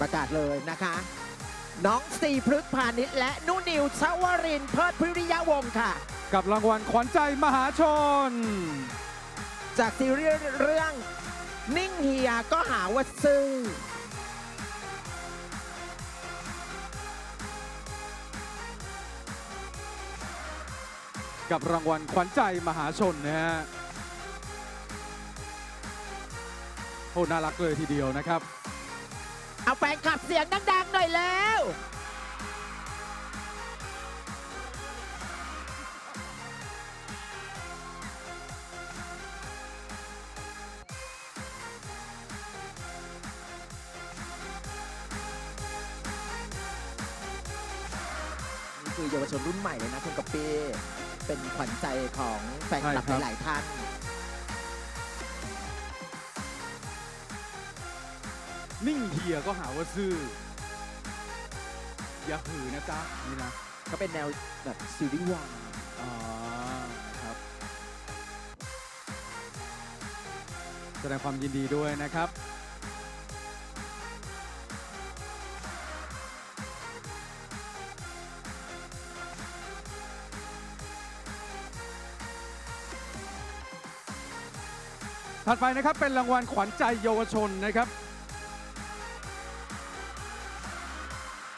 ประกาศเลยนะคะ น้องสีพฤกษ์พาณิชย์และนุนิวชวรินทร์เพิดพิริยะวงศ์ค่ะ กับรางวัลขวัญใจมหาชน จากซีรีส์เรื่องนิ่งเฮียก็หาว่าซื่อกับรางวัลขวัญใจมหาชนนะฮะโอ้น่ารักเลยทีเดียวนะครับเอา แฟนขับเสียงดังๆหน่อยแล้วนี่คือเยาวชนรุ่นใหม่เลยนะคุณกะปีเป็นขวัญใจของแฟนคลับใช่ครับหลายๆท่าน นิ่งเฮียก็หาว่าซื่อ อย่าหือนะจ๊ะนี่นะก็เป็นแนวแบบซีรีส์วายอ๋อครับ แสดงความยินดีด้วยนะครับ ถัดไปนะครับเป็นรางวัลขวัญใจเยาวชนนะครับ